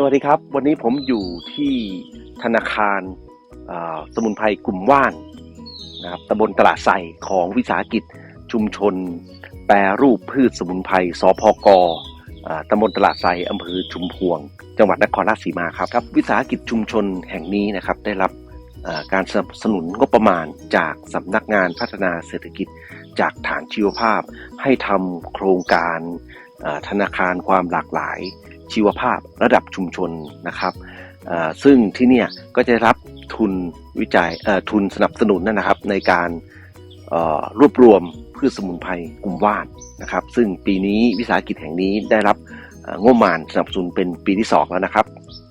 สวัสดีครับ วันนี้ผมอยู่ที่ธนาคารสมุนไพรกลุ่มว่านนะครับตำบลตลาดไซของวิสาหกิจชุมชน แปรรูปพืชสมุนไพรสพกอ่าตำบลตลาดไซอำเภอชุมพวง จังหวัดนครราชสีมาครับครับ วิสาหกิจชุมชนแห่งนี้นะครับ ได้รับการสนับสนุนงบประมาณจากสำนักงานพัฒนาเศรษฐกิจจากฐานชีวภาพ ให้ทำโครงการธนาคารความหลากหลาย ชีวภาพระดับชุมชนนะครับซึ่งที่นี่ก็จะรับทุนวิจัยทุนสนับสนุนนะครับในการรวบรวมพืชสมุนไพรกลุ่มว่านนะครับ ซึ่งปีนี้วิสาหกิจแห่งนี้ได้รับเอ่องบประมาณสนับสนุนเป็นปีที่สองแล้วนะครับ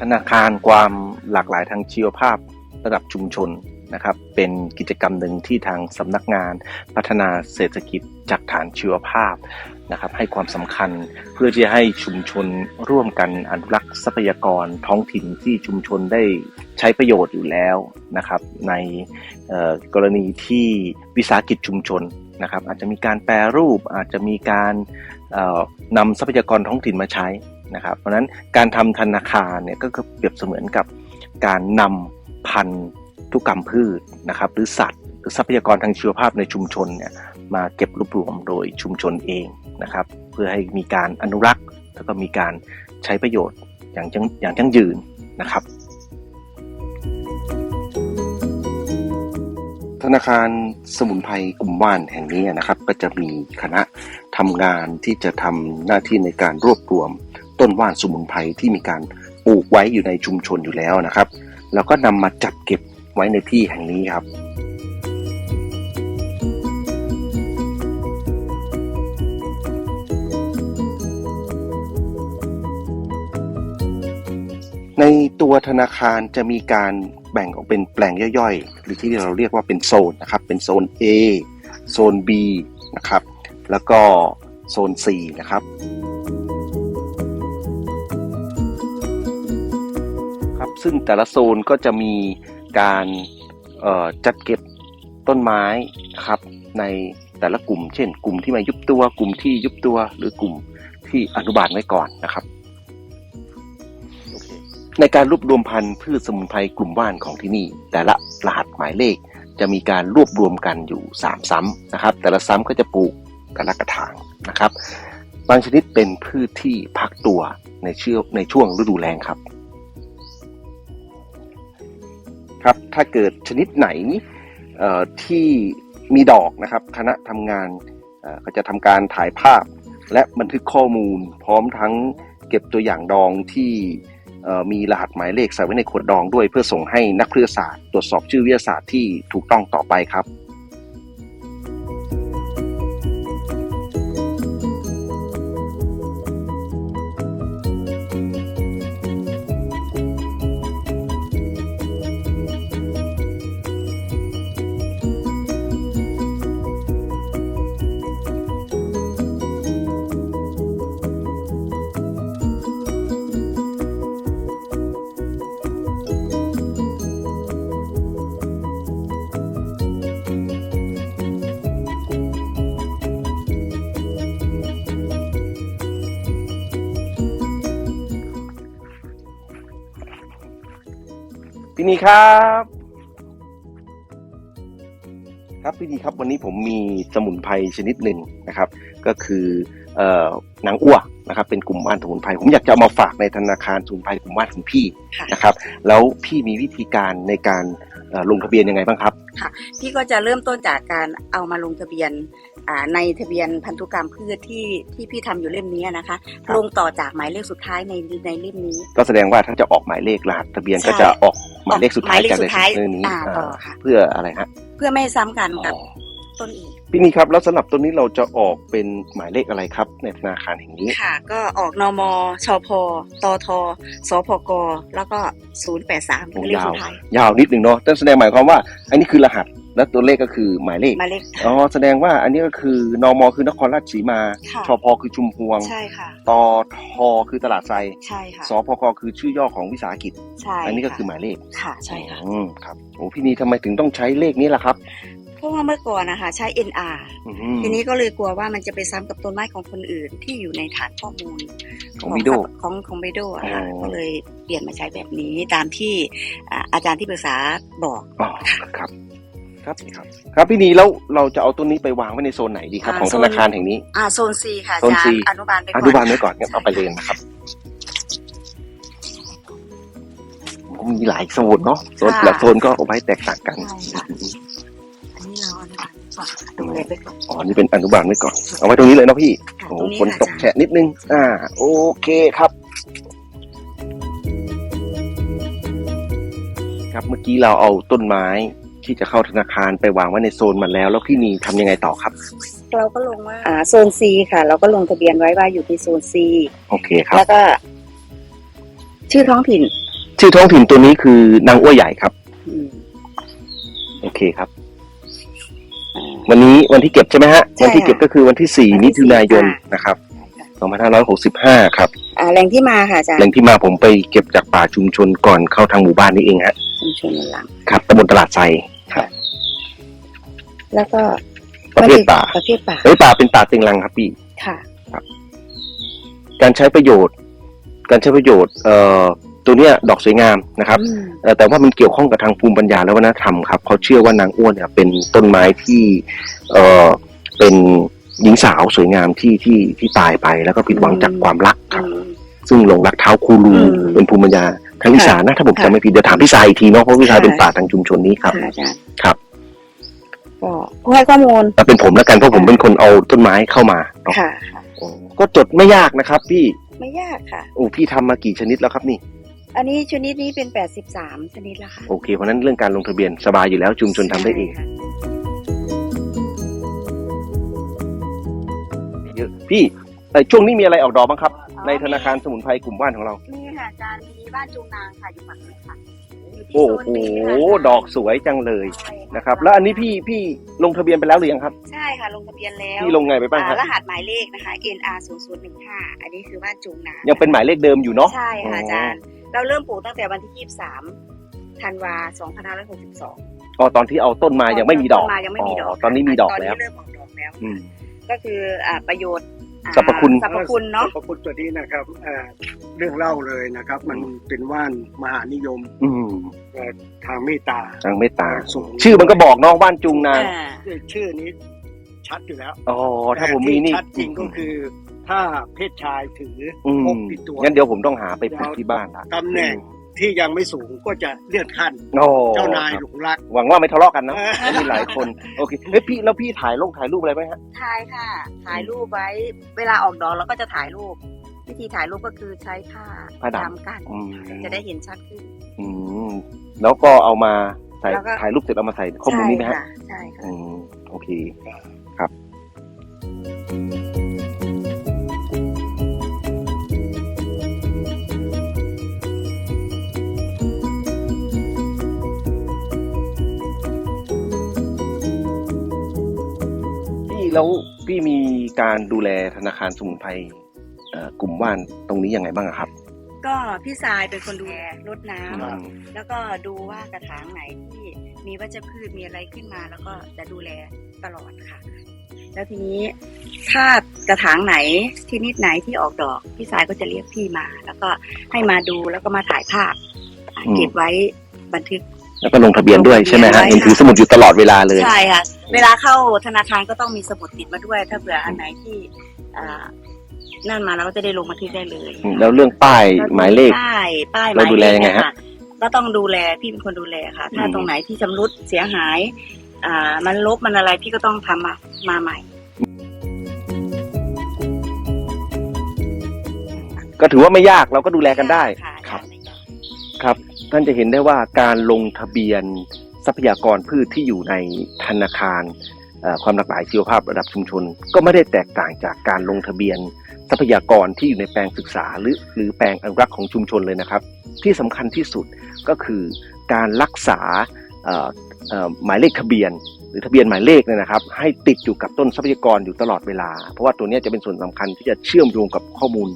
ธนาคารความหลากหลายทางชีวภาพระดับชุมชนนะครับ เป็นกิจกรรมหนึ่งที่ทางสำนักงานพัฒนาเศรษฐกิจจากฐานชีวภาพ นะครับให้ความสำคัญเพื่อที่จะให้ชุมชนร่วมกันอนุรักษ์ทรัพยากรท้องถิ่นที่ชุมชนได้ใช้ประโยชน์อยู่แล้วนะครับ ในกรณีที่วิสาหกิจชุมชนนะครับอาจจะมีการแปรรูปอาจจะมีการนำทรัพยากรท้องถิ่นมาใช้นะครับ เพราะนั้นการทำธนาคารเนี่ยก็เปรียบเสมือนกับการนำพันธุกรรมพืชนะครับหรือสัตว์ หรือทรัพยากรทางชีวภาพในชุมชนเนี่ยมาเก็บรวบรวมโดยชุมชนเอง นะครับ เพื่อให้มีการอนุรักษ์ แล้วก็มีการใช้ประโยชน์อย่างยังอย่างยั่งยืนนะครับธนาคารสมุนไพรกลุ่มว่านแห่งนี้นะครับ ก็จะมีคณะทำงานที่จะทำหน้าที่ในการรวบรวม ต้นว่านสมุนไพรที่มีการปลูกไว้อยู่ในชุมชนอยู่แล้วนะครับ แล้วก็นำมาจัดเก็บไว้ในที่แห่งนี้ครับ ในตัวธนาคารจะมีการแบ่งออกเป็นแปลงย่อยๆ หรือที่เราเรียกว่าเป็นโซนนะครับ เป็นโซน A โซน B นะครับ แล้วก็โซน C นะครับครับ ซึ่งแต่ละโซนก็จะมีการจัดเก็บต้นไม้นะครับในแต่ละกลุ่ม เช่น กลุ่มที่มายุบตัว กลุ่มที่ยุบตัว หรือกลุ่มที่อนุบาลไว้ก่อนนะครับ ในการรวบรวมพันธุ์พืชสมุนไพรกลุ่มว่านของที่นี่ แต่ละรหัสหมายเลขจะมีการรวบรวมกันอยู่ 3 ซ้ำนะครับ แต่ละซ้ำก็จะปลูกกันละกระถางนะครับ บางชนิดเป็นพืชที่พักตัวในเชื่อในช่วงฤดูแล้งครับ ครับถ้าเกิดชนิดไหนที่มีดอกนะครับคณะทำงานก็จะทำการถ่ายภาพและบันทึกข้อมูลพร้อมทั้งเก็บตัวอย่างดองที่ มีรหัสหมายเลขใส่ไว้ในขวดดองด้วย เพื่อส่งให้นักวิทยาศาสตร์ ตรวจสอบชื่อวิทยาศาสตร์ที่ถูกต้องต่อไปครับ พี่นีครับ ครับพี่นีครับวันนี้ผมมีสมุนไพรชนิดหนึ่งนะครับ ก็คือเอ่อนางอ้วนะครับ เป็นกลุ่มว่านสมุนไพรผมอยากจะเอามาฝากในธนาคารสมุนไพรกลุ่มว่านของพี่ค่ะ นะครับ แล้วพี่มีวิธีการในการเอ่อลงทะเบียนยังไงบ้างครับ พี่ก็จะเริ่มต้นจากการเอามาลงทะเบียนอ่าในทะเบียนพันธุกรรมพืชที่ที่พี่ทำอยู่เล่มนี้นะคะ ครับ ลงต่อจากหมายเลขสุดท้ายในในเล่มนี้ ก็แสดงว่าถ้าจะออกหมายเลขรหัสทะเบียนใช่ ก็จะออก หมายเลขสุดท้ายหมายเลขจากสุในดท้ายเรื่องนี้อ่าต่ออ่าค่ะเพื่ออะไรฮะเพื่อไม่ให้ซ้ำกันกับอ๋อต้นอีกพี่นีครับแล้วสำหรับตัวนี้เราจะออกเป็นหมายเลขอะไรครับ ในธนาคารแห่งนี้ค่ะ ก็ออกนมชพตทสพกแล้วก็ 083คือเลขสุดท้ายยาวนิดหนึ่งเนาะนั่นแสดงหมายความว่าอันนี้คือรหัส และตัวเลขก็คือหมายเลขหมายเลข อ๋อแสดงว่าอันนี้ก็คือนมคือนครราชสีมาค่ะ ชพคือชุมพวงใช่ค่ะตทคือตลาดไซใช่ค่ะสพกคือชื่อย่อของวิสาหกิจ ใช่อันนี้ก็ะคือหมายเลขค่ะใช่ค่ะ อืมครับโอ้พี่นีทำไมถึงต้องใช้เลขนี้ล่ะครับเพราะว่าเมื่อก่อนนะคะใช้ NR อืม ทีนี้ก็เลยกลัวว่ามันจะไปซ้ำกับต้นไม้ของคนอื่นที่อยู่ในฐานข้อมูลของวิโดของของไบโดอะค่ะอ๋อ ก็เลยเปลี่ยนมาใช้แบบนี้ตามที่อ่าอาจารย์ที่ปรึกษาบอก อ๋อครับ ครับครับ ครับพี่นีแล้วเราจะเอาต้นนี้ไปวางไว้ในโซนไหนดีครับอ่าของโซธนนาคารแห่งนี้ อ่าโซน C ค่ะอาโซนจาร C ย์อนุบาลไปก่ออนนุบาลไว้ก่อนงั้นเอาไปเลยนะครับมีหลายโซนเนาะโซนแต่ละโซนก็เอาไว้แตกต่างกันใช่ค่ะอันนี้เราอนุบาลไปก่อนดูแลไปก่อนอ๋อนี่เป็นอนุบาลไว้ก่อน เอาไว้ตรงนี้เลยเนาะพี่ค่ะโอ้ตรงนี้ฝนค่ะตกอาจารย์แฉะนิดนึง อ่า โอเคครับ ครับเมื่อกี้เราเอาต้นไม้ ที่จะเข้าธนาคารไปวางไว้ในโซนมันแล้ว แล้วพี่นีทำยังไงต่อครับ เราก็ลงว่าอ่าโซน C ค่ะ เราก็ลงทะเบียนไว้ว่าอยู่ที่โซน C โอเคครับ แล้วก็ ชื่อท้องถิ่น ชื่อท้องถิ่นตัวนี้คือนางอ้วยใหญ่ครับ อืมโอเคครับ อ่า วันนี้วันที่เก็บใช่ไหมฮะใช่วันที่เก็บก็คือวันที่4มิถุนายนค่ะ นะครับใช่ค่ะ2565 ครับอ่าแหล่งที่มาค่ะอาจารแหล่ย์งที่มาผมไปเก็บจากป่าชุมชนก่อนเข้าทางหมู่บ้านนี่เองฮะชุมชนหลัง ครับตำบลตลาดไซ แล้วก็ประเภทป่าประเภทป่าเฮ้ยป่าเป็นป่าเต็งรังครับพี่ค่ะการใช้ประโยชน์ การใช้ประโยชน์ เอ่อตัวเนี้ยดอกสวยงามนะครับอืมเอ่อแต่ว่ามันเกี่ยวข้องกับทางภูมิปัญญาและวัฒนธรรมครับเขาเชื่อว่านางอ้วนเนี่ยเป็นต้นไม้ที่เอ่อเป็นหญิงสาวสวยงามที่ที่ที่ตายไปแล้วก็ผิดหวังจากความรักคอืรับมซึ่งหลงรักเท้าคูลูอืมเป็นภูมิปัญญาทางอีสานนะถ้าผมค่ะจำไม่ผิดเดี๋ยวถามพี่สายอีกทีเนาะเพราะพี่สายค่ะเป็นป่าทางชุมชนนี้ครับค่ะอาจารย์ครับ ก็ผู้ให้ข้อมูลแต่เป็นผมแล้วกันเพราะผมเป็นคนเอาต้นไม้เข้ามาเนาะค่ะค่ะโอ้ก็จดไม่ยากนะครับ พี่ไม่ยากค่ะ โอ้พี่ทำมากี่ชนิดแล้วครับนี่ อันนี้ชนิดนี้เป็น 83 ชนิดแล้วค่ะโอเคเพราะฉะนั้นเรื่องการลงทะเบียนสบายอยู่แล้วชุมชนทำได้เอง ใช่ค่ะเยอะพี่เอ่อช่วงนี้มีอะไรออกดอกบ้างครับ ในธนาคารสมุนไพรกลุ่มว่านของเรา นี่ค่ะอาจารย์มีบ้านจูงนางค่ะอยู่ฝั่งนี้ค่ะยู่ที่ โอ้โซนโห B ค่ะดอกสวยจังเลยใช่นะครับ แล้วอันนี้พี่พี่ลงทะเบียนไปแล้วหรือยังครับ ใช่ค่ะ ลงทะเบียนแล้วพี่ลงไงไปบ้างคอ่ารับรหัสหมายเลขนะคะ NR 0 0 1 5อันนี้คือบ้านจูงนางยังเป็นหมายเลขเดิมอยู่เนาะใช่ค่ะอ๋อออาจารย์เราเริ่มปลูกตั้งแต่วันที่ 23ธันวา2562อ๋อตอนที่เอาต้นมายังไม่มีดอกต้นมายังไม่มีดอกตอนนี้มีดอกแล้วตอนนี้เริ่มออกดอกแล้วอืมก็คืออ่าประโยชน์อ่า สรรพคุณ สรรพคุณเนาะพระคุณตัวนี้นะครับเอ่อเรื่องเล่าเลยนะครับ มันเป็นว่านมหานิยมอืมเอ่อทางเมตตา ทางเมตตา สูง ชื่อมันก็บอกเนาะว่านจุงนางอ่าชื่อนี้ชัดอยู่แล้วอ๋อถ้าผมมีนี่แต่ที่ชัดจริงก็คือ ถ้าเพศชายถืออือมพกติดตัวงั้นเดี๋ยวผมต้องหาไปปลูกที่บ้านละตำแหน่ง ที่ยังไม่สูงก็จะเลื่อนขั้นโอ้เจ้านายครับหลงรัก หวังว่าไม่ทะเลาะกันนะเออแล้วมีหลายคนโอเคเฮ้ยพี่แล้วพี่ถ่ายลงถ่ายรูปอะไรไหมฮะถ่ายค่ะ ถ่ายรูปไว้ เวลาออกดอกเราก็จะถ่ายรูป วิธีถ่ายรูปก็คือใช้ผ้าผ้าดำดำกันอืมจะได้เห็นชัดขึ้นอืมแล้วก็เอามาใส่แล้วก็ถ่ายรูปเสร็จเอามาใส่ข้อมูลนี้ไหมฮะใช่ค่ะอืมโอเคพี่ แล้วพี่มีการดูแลธนาคารสมุนไพรเอ่อกลุ่มว่านตรงนี้ยังไงบ้างอะครับ ก็พี่ทรายเป็นคนดูแลรดน้ำอืมแล้วก็ดูว่ากระถางไหนที่มีวัชพืชมีอะไรขึ้นมา แล้วก็จะดูแลตลอดค่ะ แล้วทีนี้ถ้ากระถางไหนที่นิดไหนที่ออกดอก พี่สายก็จะเรียกพี่มา แล้วก็ให้มาดูแล้วก็มาถ่ายภาพอะอืม เก็บไว้บันทึก แล้วก็ลงทะเบียนด้วยใช่ไหมลงทะฮะเบียนเห็นถือสมุดอยู่ตลอดเวลาเลย ใช่ค่ะ เวลาเข้าธนาคารก็ต้องมีสมุดติดมาด้วย ถ้าเผื่ออันไหนที่อ่านั่นมาเราก็จะได้ลงบันทึกได้เลยอืมแล้วเรื่องป้ายหมายเลขป้ายป้ายหเรามายดูเลแลขยังไงเนี่ยฮะค่ะก็ต้องดูแลพี่เป็นคนดูแลค่ะ ถ้าอืมตรงไหนที่ชำรุดเสียหาย อ่า มันลบมันอะไรพี่ก็ต้องทำมามาใหม่ ก็ถือว่าไม่ยากเราก็ดูแลกันได้ ท่านจะเห็นได้ว่าการลงทะเบียนทรัพยากรพืชที่อยู่ในธนาคารความหลากหลายชีวภาพระดับชุมชน ก็ไม่ได้แตกต่างจากการลงทะเบียนทรัพยากรที่อยู่ในแปลงศึกษา หรือหรือแปลงอนุรักษ์ของชุมชนเลยนะครับ ที่สำคัญที่สุดก็คือการรักษาหมายเลขทะเบียน หรือทะเบียนหมายเลขเนี่ยนะครับ ให้ติดอยู่กับต้นทรัพยากรอยู่ตลอดเวลา เพราะว่าตัวนี้จะเป็นส่วนสำคัญที่จะเชื่อมโยงกับข้อมูล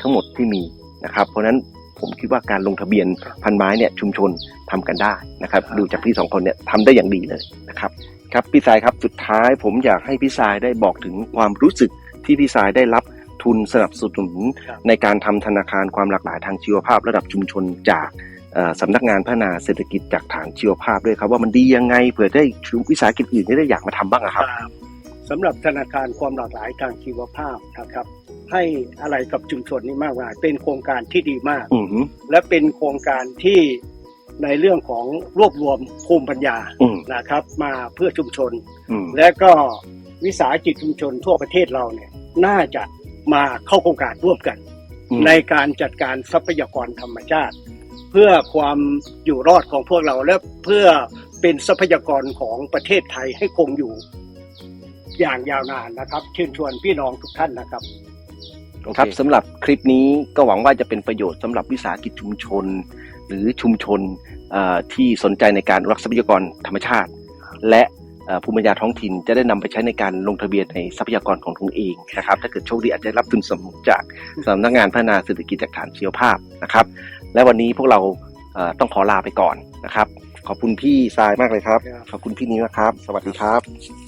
ทั้งหมดที่มีนะครับ เพราะฉะนั้น ผมคิดว่าการลงทะเบียนพันไม้เนี่ยชุมชนทำกันได้นะครับ ดูจากพี่สองคนเนี่ยทำได้อย่างดีเลยนะครับครับพี่สายครับสุดท้ายผมอยากให้พี่สายได้บอกถึงความรู้สึกที่พี่สายได้รับทุนสนับสนุนครับในการทำธนาคารความหลากหลายทางชีวภาพระดับชุมชนจากเอ่อสำนักงานพัฒนาเศรษฐกิจจากฐานชีวภาพด้วยครับ ว่ามันดียังไงเผื่อได้วิสาหกิจอื่นได้อยากมาทำบ้างอะครับครับ สำหรับธนาคารความหลากหลายทางชีวภาพนะครับให้อะไรกับชุมชนนี่มากมายเป็นโครงการที่ดีมากอือหือและเป็นโครงการที่ในเรื่องของรวบรวมภูมิปัญญาอืมนะครับ มาเพื่อชุมชนอืมและก็วิสาหกิจชุมชนทั่วประเทศเราเนี่ยน่าจะมาเข้าโครงการร่วมกันอืมในการจัดการทรัพยากรธรรมชาติ เพื่อความอยู่รอดของพวกเราและเพื่อเป็นทรัพยากรของประเทศไทยให้คงอยู่ อย่างยาวนานนะครับ เชิญชวนพี่น้องทุกท่านนะครับครับสำหรับคลิปนี้ก็หวังว่าจะเป็นประโยชน์สำหรับวิสาหกิจชุมชน หรือชุมชนเอ่อที่สนใจในการรักทรัพยากรธรรมชาติ และเอ่อภูมิปัญญาท้องถิ่นจะได้นำไปใช้ในการลงทะเบียนในทรัพยากรของตนเองนะครับ ถ้าเกิดโชคดีอาจจะได้รับทุนสนับสนุนจากสำนักงานพัฒนาเศรษฐกิจจากฐานชีวภาพนะครับ และวันนี้พวกเราเอ่อต้องขอลาไปก่อนนะครับ ขอบคุณพี่ทรายมากเลยครับครับขอบคุณพี่นิ้วนะครับ สวัสดีครับ